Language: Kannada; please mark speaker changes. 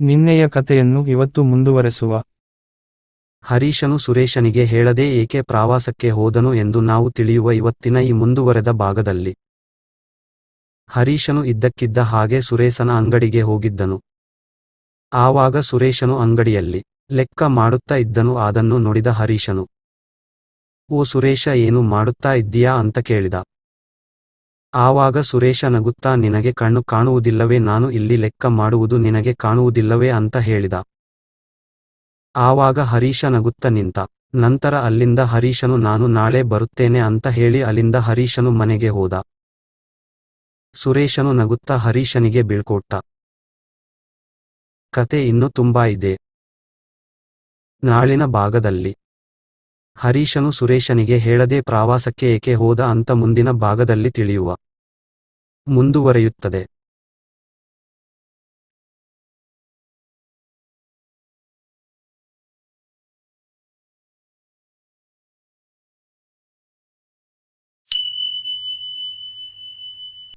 Speaker 1: ನಿನ್ನೆಯ ಕಥೆಯನ್ನು ಇವತ್ತು ಮುಂದುವರೆಸುವ.
Speaker 2: ಹರೀಶನು ಸುರೇಶನಿಗೆ ಹೇಳದೆ ಏಕೆ ಪ್ರವಾಸಕ್ಕೆ ಹೋದನು ಎಂದು ನಾವು ತಿಳಿಯುವ ಇವತ್ತಿನ ಈ ಮುಂದುವರೆದ ಭಾಗದಲ್ಲಿ. ಹರೀಶನು ಇದ್ದಕ್ಕಿದ್ದ ಹಾಗೆ ಸುರೇಶನ ಅಂಗಡಿಗೆ ಹೋಗಿದ್ದನು. ಆವಾಗ ಸುರೇಶನು ಅಂಗಡಿಯಲ್ಲಿ ಲೆಕ್ಕ ಮಾಡುತ್ತಾ ಇದ್ದನು, ಅದನ್ನು ನೋಡಿದ ಹರೀಶನು, ಓ ಸುರೇಶ, ಏನು ಮಾಡುತ್ತಾ ಇದ್ದೀಯಾ? ಅಂತ ಕೇಳಿದ. ಆವಾಗ ಸುರೇಶ ನಗುತ್ತಾ, ನಿನಗೆ ಕಣ್ಣು ಕಾಣುವುದಿಲ್ಲವೇ, ನಾನು ಇಲ್ಲಿ ಲೆಕ್ಕ ಮಾಡುವುದು ನಿನಗೆ ಕಾಣುವುದಿಲ್ಲವೇ ಅಂತ ಹೇಳಿದ. ಆವಾಗ ಹರೀಶ ನಗುತ್ತ ನಿಂತ, ನಂತರ ಅಲ್ಲಿಂದ ಹರೀಶನು, ನಾನು ನಾಳೆ ಬರುತ್ತೇನೆ ಅಂತ ಹೇಳಿ ಅಲ್ಲಿಂದ ಹರೀಶನು ಮನೆಗೆ ಹೋದ. ಸುರೇಶನು ನಗುತ್ತಾ ಹರೀಶನಿಗೆ ಬೀಳ್ಕೊಟ್ಟ. ಕತೆ ಇನ್ನು ತುಂಬಾ ಇದೆ. ನಾಳಿನ ಭಾಗದಲ್ಲಿ. ಹರೀಶನು ಸುರೇಶನಿಗೆ ಹೇಳದೆ ಪ್ರವಾಸಕ್ಕೆ ಏಕೆ ಹೋದ ಅಂತ ಮುಂದಿನ ಭಾಗದಲ್ಲಿ ತಿಳಿಯುವ. ಮುಂದುವರೆಯುತ್ತದೆ.